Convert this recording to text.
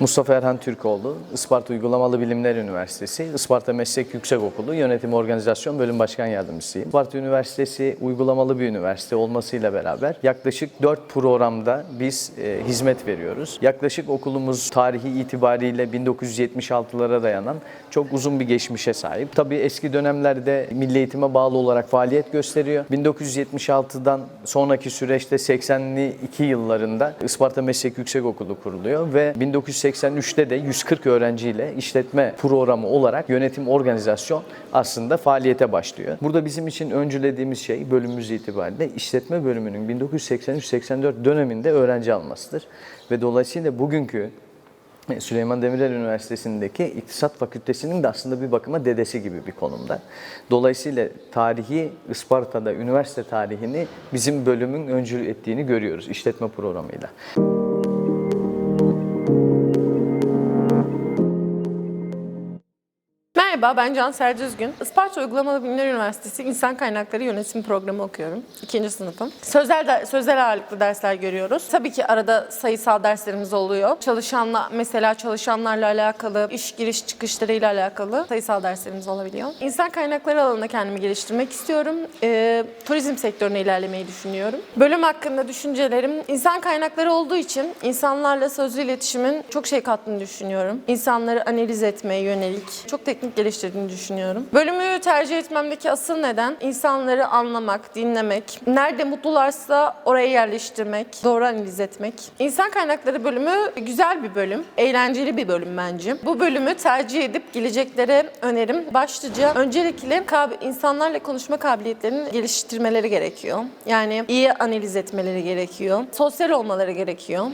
Mustafa Erhan Türkoğlu, Isparta Uygulamalı Bilimler Üniversitesi, Isparta Meslek Yüksekokulu Yönetim Organizasyon Bölüm Başkan Yardımcısıyım. Isparta Üniversitesi uygulamalı bir üniversite olmasıyla beraber yaklaşık 4 programda biz e, hizmet veriyoruz. Yaklaşık okulumuz tarihi itibariyle 1976'lara dayanan çok uzun bir geçmişe sahip. Tabii eski dönemlerde milli eğitime bağlı olarak faaliyet gösteriyor. 1976'dan sonraki süreçte 82 yıllarında Isparta Meslek Yüksekokulu kuruluyor ve 1983'te de 140 öğrenciyle işletme programı olarak yönetim organizasyon aslında faaliyete başlıyor. Burada bizim için öncülediğimiz şey bölümümüz itibariyle işletme bölümünün 1983-84 döneminde öğrenci almasıdır. Ve dolayısıyla bugünkü Süleyman Demirel Üniversitesi'ndeki İktisat Fakültesi'nin de aslında bir bakıma dedesi gibi bir konumda. Dolayısıyla tarihi Isparta'da üniversite tarihini bizim bölümün öncü ettiğini görüyoruz işletme programıyla. Merhaba, ben Cansel Düzgün. Isparta Uygulamalı Bilimler Üniversitesi İnsan Kaynakları Yönetim Programı okuyorum. İkinci sınıfım. Sözel, de- sözel ağırlıklı dersler görüyoruz. Tabii ki arada sayısal derslerimiz oluyor. Çalışanla, mesela çalışanlarla alakalı, iş giriş çıkışlarıyla alakalı sayısal derslerimiz olabiliyor. İnsan kaynakları alanında kendimi geliştirmek istiyorum. Ee, turizm sektörüne ilerlemeyi düşünüyorum. Bölüm hakkında düşüncelerim, insan kaynakları olduğu için insanlarla sözlü iletişimin çok şey kattığını düşünüyorum. İnsanları analiz etmeye yönelik çok teknik geliştirdiğini düşünüyorum. Bölümü tercih etmemdeki asıl neden insanları anlamak, dinlemek, nerede mutlularsa oraya yerleştirmek, doğru analiz etmek. İnsan kaynakları bölümü güzel bir bölüm, eğlenceli bir bölüm bence. Bu bölümü tercih edip geleceklere önerim başlıca öncelikle insanlarla konuşma kabiliyetlerini geliştirmeleri gerekiyor. Yani iyi analiz etmeleri gerekiyor. Sosyal olmaları gerekiyor.